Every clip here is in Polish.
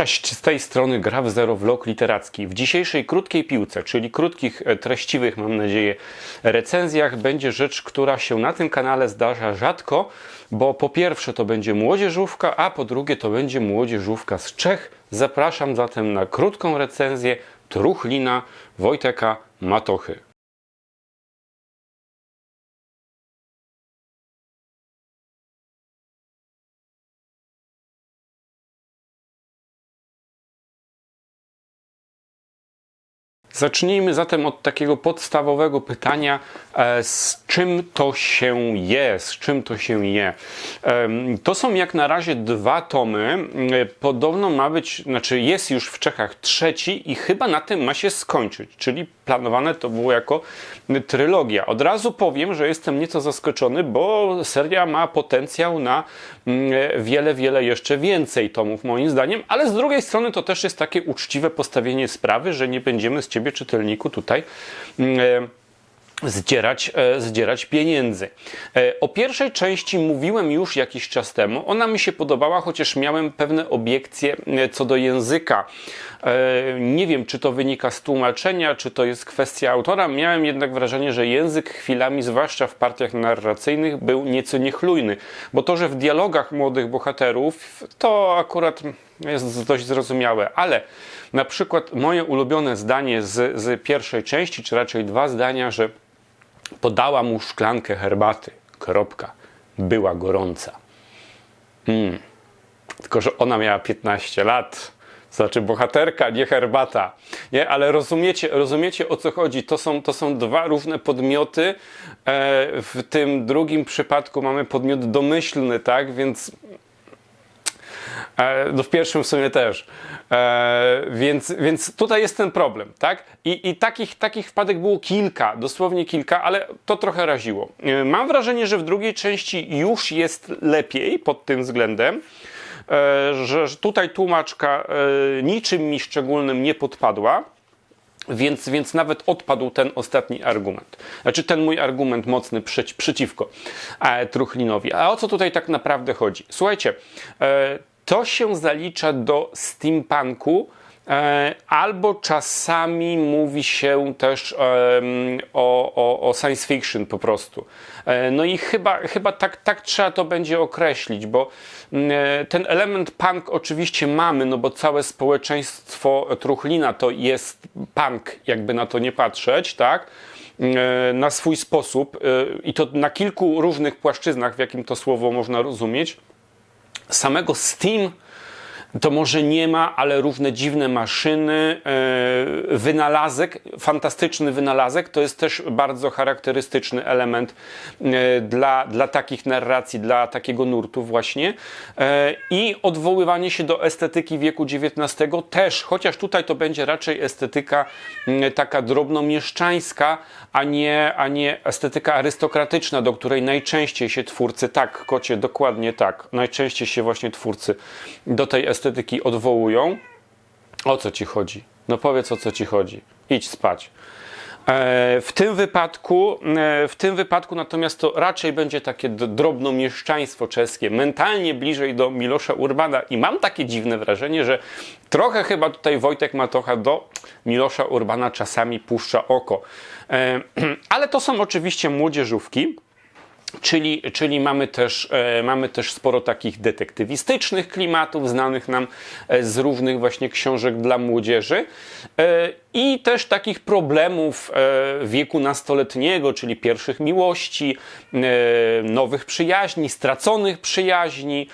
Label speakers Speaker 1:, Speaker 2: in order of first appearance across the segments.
Speaker 1: Cześć, z tej strony gra w Zero Vlog Literacki. W dzisiejszej krótkiej piłce, czyli krótkich, e, treściwych, mam nadzieję, recenzjach, będzie rzecz, która się na tym kanale zdarza rzadko, bo po pierwsze to będzie młodzieżówka, a po drugie to będzie młodzieżówka z Czech. Zapraszam zatem na krótką recenzję Truchlina Wojteka Matochy. Zacznijmy zatem od takiego podstawowego pytania, z czym to się je, z czym to się je. To są jak na razie dwa tomy. E, Podobno ma być, znaczy jest już w Czechach trzeci i chyba na tym ma się skończyć, czyli planowane to było jako trylogia. Od razu powiem, że jestem nieco zaskoczony, bo seria ma potencjał na mm, wiele, wiele jeszcze więcej tomów moim zdaniem, ale z drugiej strony to też jest takie uczciwe postawienie sprawy, że nie będziemy z ciebie czytelniku tutaj mm, e, zdzierać, e, zdzierać pieniędzy. E, O pierwszej części mówiłem już jakiś czas temu. Ona mi się podobała, chociaż miałem pewne obiekcje co do języka. Nie wiem, czy to wynika z tłumaczenia, czy to jest kwestia autora. Miałem jednak wrażenie, że język chwilami, zwłaszcza w partiach narracyjnych, był nieco niechlujny. Bo to, że w dialogach młodych bohaterów, to akurat jest dość zrozumiałe, ale na przykład moje ulubione zdanie z, z pierwszej części, czy raczej dwa zdania, że podała mu szklankę herbaty, kropka, była gorąca. Mm. Tylko, że ona miała 15 lat. Znaczy bohaterka, nie herbata. Nie, ale rozumiecie, rozumiecie o co chodzi. To są, to są dwa różne podmioty. E, w tym drugim przypadku mamy podmiot domyślny, tak? Więc No w pierwszym w sumie też. E, więc, więc tutaj jest ten problem, tak? I, i takich, takich wpadek było kilka, dosłownie kilka, ale to trochę raziło. E, Mam wrażenie, że w drugiej części już jest lepiej pod tym względem, e, że tutaj tłumaczka e, niczym mi szczególnym nie podpadła. Więc, więc nawet odpadł ten ostatni argument. Znaczy ten mój argument mocny przeci przeciwko e, Truchlinowi. A o co tutaj tak naprawdę chodzi? Słuchajcie, e, to się zalicza do steampunku, e, albo czasami mówi się też o, o, o science fiction po prostu. E, no i chyba, chyba tak, tak trzeba to będzie określić, bo mm, e, ten element punk oczywiście mamy, no bo całe społeczeństwo Truchlina to jest punk, jakby na to nie patrzeć, tak? Na swój sposób i to na kilku różnych płaszczyznach, w jakim to słowo można rozumieć. Samego Steam to może nie ma, ale równe dziwne maszyny, e, wynalazek, fantastyczny wynalazek, to jest też bardzo charakterystyczny element e, dla, dla takich narracji, dla takiego nurtu właśnie. E, I odwoływanie się do estetyki wieku XIX też, chociaż tutaj to będzie raczej estetyka taka drobnomieszczańska, a nie, a nie estetyka arystokratyczna, do której najczęściej się twórcy, tak, kocie, dokładnie tak, najczęściej się właśnie twórcy do tej estetyki odwołują. O co ci chodzi? No powiedz o co ci chodzi. Idź spać. E, W tym wypadku, e, w tym wypadku natomiast to raczej będzie takie drobnomieszczaństwo czeskie, mentalnie bliżej do Milosza Urbana i mam takie dziwne wrażenie, że trochę chyba tutaj Wojtek Matocha do Milosza Urbana czasami puszcza oko. E, Ale to są oczywiście młodzieżówki. Czyli, czyli mamy, też, e, mamy też sporo takich detektywistycznych klimatów, znanych nam e, z różnych właśnie książek dla młodzieży. E, I też takich problemów wieku nastoletniego, czyli pierwszych miłości, nowych przyjaźni, straconych przyjaźni,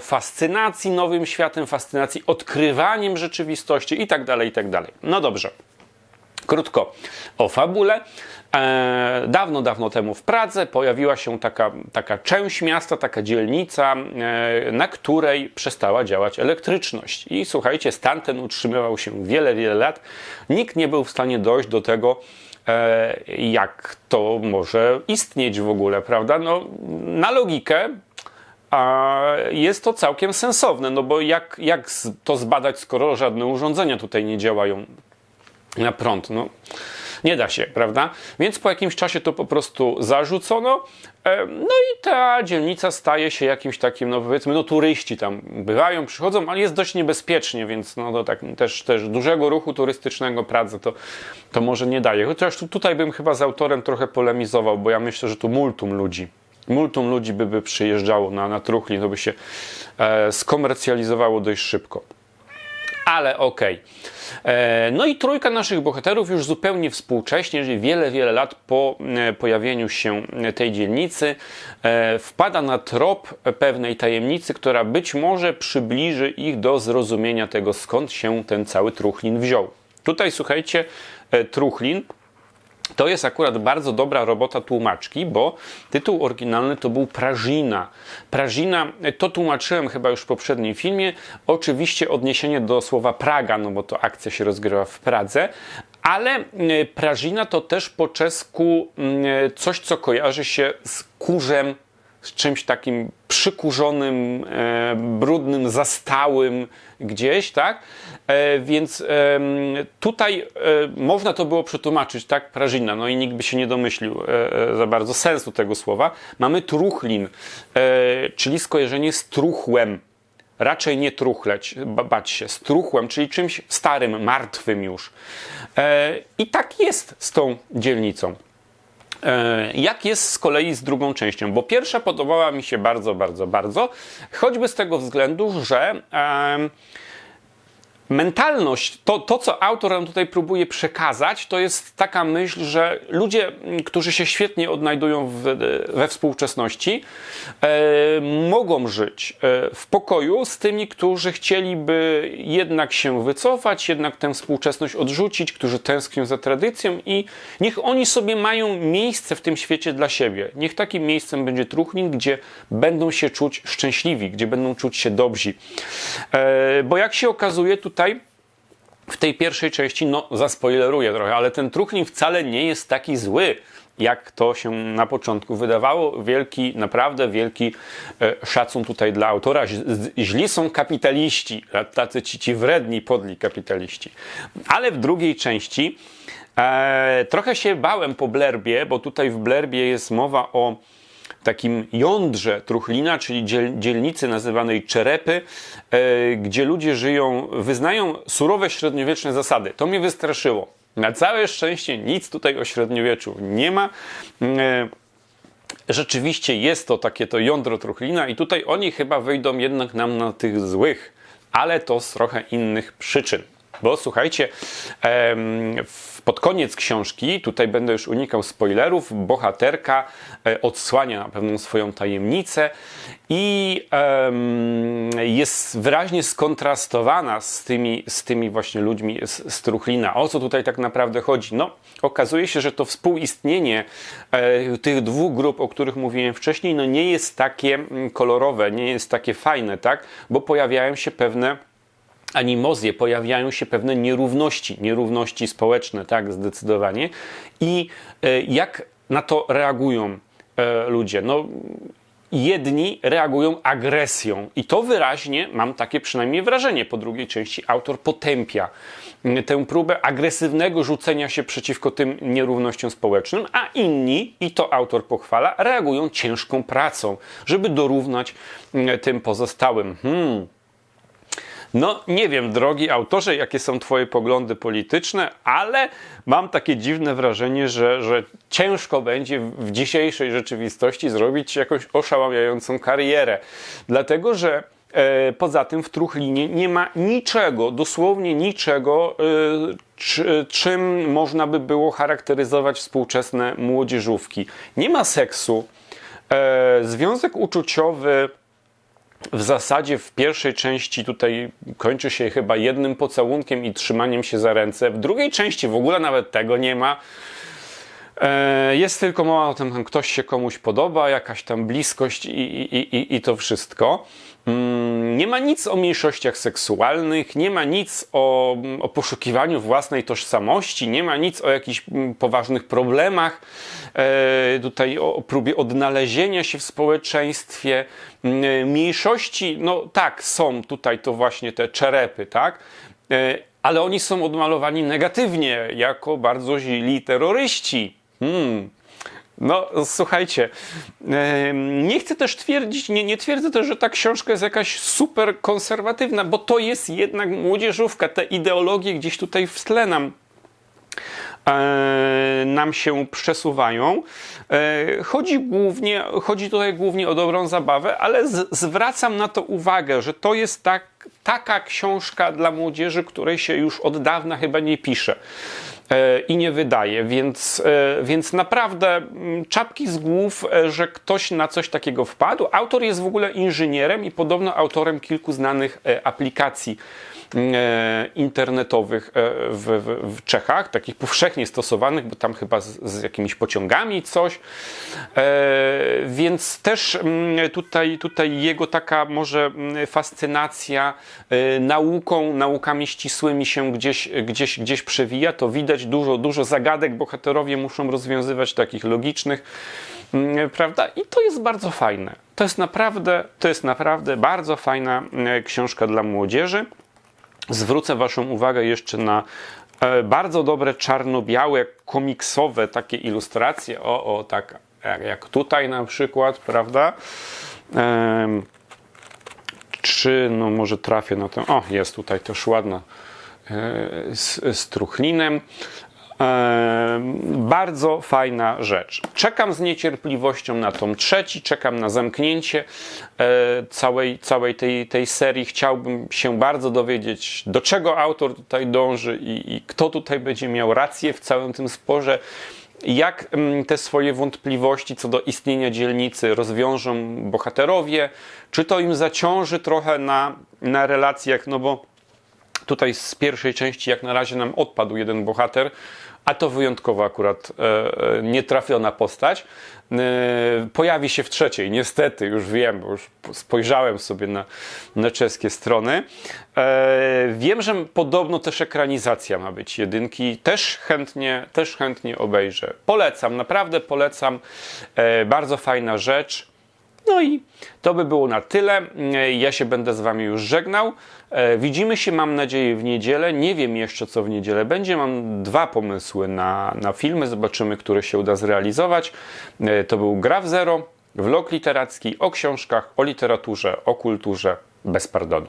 Speaker 1: fascynacji nowym światem, fascynacji odkrywaniem rzeczywistości itd. itd. No dobrze. Krótko o fabule. E, dawno, dawno temu w Pradze pojawiła się taka, taka część miasta, taka dzielnica, e, na której przestała działać elektryczność. I słuchajcie, stan ten utrzymywał się wiele, wiele lat. Nikt nie był w stanie dojść do tego, e, jak to może istnieć w ogóle, prawda? No, na logikę a jest to całkiem sensowne, no bo jak, jak to zbadać, skoro żadne urządzenia tutaj nie działają na prąd? No, Nie da się, prawda? Więc po jakimś czasie to po prostu zarzucono. No i ta dzielnica staje się jakimś takim, no powiedzmy, no turyści tam bywają, przychodzą, ale jest dość niebezpiecznie, więc no to tak też, też dużego ruchu turystycznego Pradze to, to może nie daje. Chociaż tu, tutaj bym chyba z autorem trochę polemizował, bo ja myślę, że tu multum ludzi. Multum ludzi by, by przyjeżdżało na, na Truchlin, to by się e, skomercjalizowało dość szybko ale okej. E, No i trójka naszych bohaterów już zupełnie współcześnie, czyli wiele, wiele lat po e, pojawieniu się tej dzielnicy, e, wpada na trop pewnej tajemnicy, która być może przybliży ich do zrozumienia tego, skąd się ten cały Truchlin wziął. Tutaj słuchajcie, Truchlin to jest akurat bardzo dobra robota tłumaczki, bo tytuł oryginalny to był Prażina. Prażina, to tłumaczyłem chyba już w poprzednim filmie. Oczywiście odniesienie do słowa Praga, no bo to akcja się rozgrywa w Pradze, ale e, Prażina to też po czesku mm, e, coś, co kojarzy się z kurzem, z czymś takim przykurzonym, e, brudnym, zastałym gdzieś, tak? E, więc tutaj e, można to było przetłumaczyć, tak? Prażina, no i nikt by się nie domyślił e, za bardzo sensu tego słowa. Mamy truchlin, czyli skojarzenie z truchłem. Raczej nie truchleć, ba- bać się, z truchłem, czyli czymś starym, martwym już. I tak jest z tą dzielnicą. Jak jest z kolei z drugą częścią? Bo pierwsza podobała mi się bardzo, bardzo, bardzo, choćby z tego względu, że mentalność, to, to co autor nam tutaj próbuje przekazać, to jest taka myśl, że ludzie, którzy się świetnie odnajdują w, we współczesności, e, mogą żyć e, w pokoju z tymi, którzy chcieliby jednak się wycofać, jednak tę współczesność odrzucić, którzy tęsknią za tradycją i niech oni sobie mają miejsce w tym świecie dla siebie. Niech takim miejscem będzie Truchlin, gdzie będą się czuć szczęśliwi, gdzie będą czuć się dobrzy. E, bo jak się okazuje tutaj w tej pierwszej części, no zaspoileruję trochę, ale ten Truchlin wcale nie jest taki zły, jak to się na początku wydawało. Wielki, naprawdę wielki e, szacun tutaj dla autora. Źli są kapitaliści, tacy ci, ci wredni, podli kapitaliści. Ale w drugiej części e, trochę się bałem po blerbie, bo tutaj w blerbie jest mowa o takim jądrze Truchlina, czyli dziel, dzielnicy nazywanej Czerepy, e, gdzie ludzie żyją, wyznają surowe średniowieczne zasady. To mnie wystraszyło. Na całe szczęście nic tutaj o średniowieczu nie ma. E, rzeczywiście jest to takie to jądro Truchlina i tutaj oni chyba wyjdą jednak nam na tych złych, ale to z trochę innych przyczyn. Bo słuchajcie, pod koniec książki, tutaj będę już unikał spoilerów, bohaterka e, odsłania pewną swoją tajemnicę i jest wyraźnie skontrastowana z tymi, z tymi właśnie ludźmi z, z Truchlina. O co tutaj tak naprawdę chodzi? No, okazuje się, że to współistnienie e, tych dwóch grup, o których mówiłem wcześniej, no nie jest takie mm, kolorowe, nie jest takie fajne, tak? Bo pojawiają się pewne animozje, pojawiają się pewne nierówności, nierówności społeczne, tak, zdecydowanie. I e, jak na to reagują e, ludzie? No, jedni reagują agresją i to wyraźnie, mam takie przynajmniej wrażenie, po drugiej części autor potępia tę próbę agresywnego rzucenia się przeciwko tym nierównościom społecznym, a inni, i to autor pochwala, reagują ciężką pracą, żeby dorównać tym pozostałym. Hmm. No, nie wiem, drogi autorze, jakie są Twoje poglądy polityczne, ale mam takie dziwne wrażenie, że, że ciężko będzie w dzisiejszej rzeczywistości zrobić jakąś oszałamiającą karierę. Dlatego, że e, poza tym w Truchlinie nie ma niczego, dosłownie niczego, e, czy, czym można by było charakteryzować współczesne młodzieżówki. Nie ma seksu. E, związek uczuciowy w zasadzie w pierwszej części tutaj kończy się chyba jednym pocałunkiem i trzymaniem się za ręce. W drugiej części w ogóle nawet tego nie ma. E, Jest tylko tym, że ktoś się komuś podoba, jakaś tam bliskość i, i, i, i to wszystko. Mm, Nie ma nic o mniejszościach seksualnych, nie ma nic o, o poszukiwaniu własnej tożsamości, nie ma nic o jakichś mm, poważnych problemach, e, tutaj o, próbie odnalezienia się w społeczeństwie. Mm, Mniejszości, no tak, są tutaj to właśnie te czerepy, tak? e, ale oni są odmalowani negatywnie, jako bardzo źli terroryści. Hmm. No, słuchajcie, nie chcę też twierdzić, nie, nie twierdzę też, że ta książka jest jakaś super konserwatywna, bo to jest jednak młodzieżówka. Te ideologie gdzieś tutaj w tle nam nam się przesuwają. E, Chodzi, głównie, chodzi tutaj głównie o dobrą zabawę, ale z, zwracam na to uwagę, że to jest tak, taka książka dla młodzieży, której się już od dawna chyba nie pisze e, i nie wydaje, więc, e, więc naprawdę mm, czapki z głów, e, że ktoś na coś takiego wpadł. Autor jest w ogóle inżynierem i podobno autorem kilku znanych e, aplikacji e, internetowych e, w, w, w Czechach, takich powszechnie stosowanych, bo tam chyba z, z jakimiś pociągami coś. E, Więc też mm, tutaj, tutaj jego taka może mm, fascynacja e, nauką, naukami ścisłymi się gdzieś, gdzieś, gdzieś przewija. To widać dużo, dużo zagadek bohaterowie muszą rozwiązywać, takich logicznych mm, prawda? I to jest bardzo fajne. To jest naprawdę, to jest naprawdę bardzo fajna e, książka dla młodzieży. Zwrócę Waszą uwagę jeszcze na e, bardzo dobre czarno-białe, komiksowe takie ilustracje. O, o, tak jak, tutaj na przykład, prawda? Em, czy, no może trafię na tę. O, jest tutaj też ładna e, z, z truchlinem. Bardzo fajna rzecz. Czekam z niecierpliwością na tom trzeci, czekam na zamknięcie e, całej, całej tej, tej serii. Chciałbym się bardzo dowiedzieć, do czego autor tutaj dąży i, i kto tutaj będzie miał rację w całym tym sporze. Jak te swoje wątpliwości co do istnienia dzielnicy rozwiążą bohaterowie? Czy to im zaciąży trochę na, na relacjach? No bo Tutaj z pierwszej części jak na razie nam odpadł jeden bohater, a to wyjątkowo akurat e, e, nietrafiona postać. E, pojawi się w trzeciej, niestety, już wiem, bo już spojrzałem sobie na, na czeskie strony. E, wiem, że podobno też ekranizacja ma być jedynki. Też chętnie, też chętnie obejrzę. Polecam, naprawdę polecam. E, bardzo fajna rzecz. No i to by było na tyle. Ja się będę z Wami już żegnał. E, Widzimy się, mam nadzieję, w niedzielę. Nie wiem jeszcze, co w niedzielę będzie. Mam dwa pomysły na, na filmy. Zobaczymy, które się uda zrealizować. E, To był Gra w Zero, vlog literacki o książkach, o literaturze, o kulturze bez pardonu.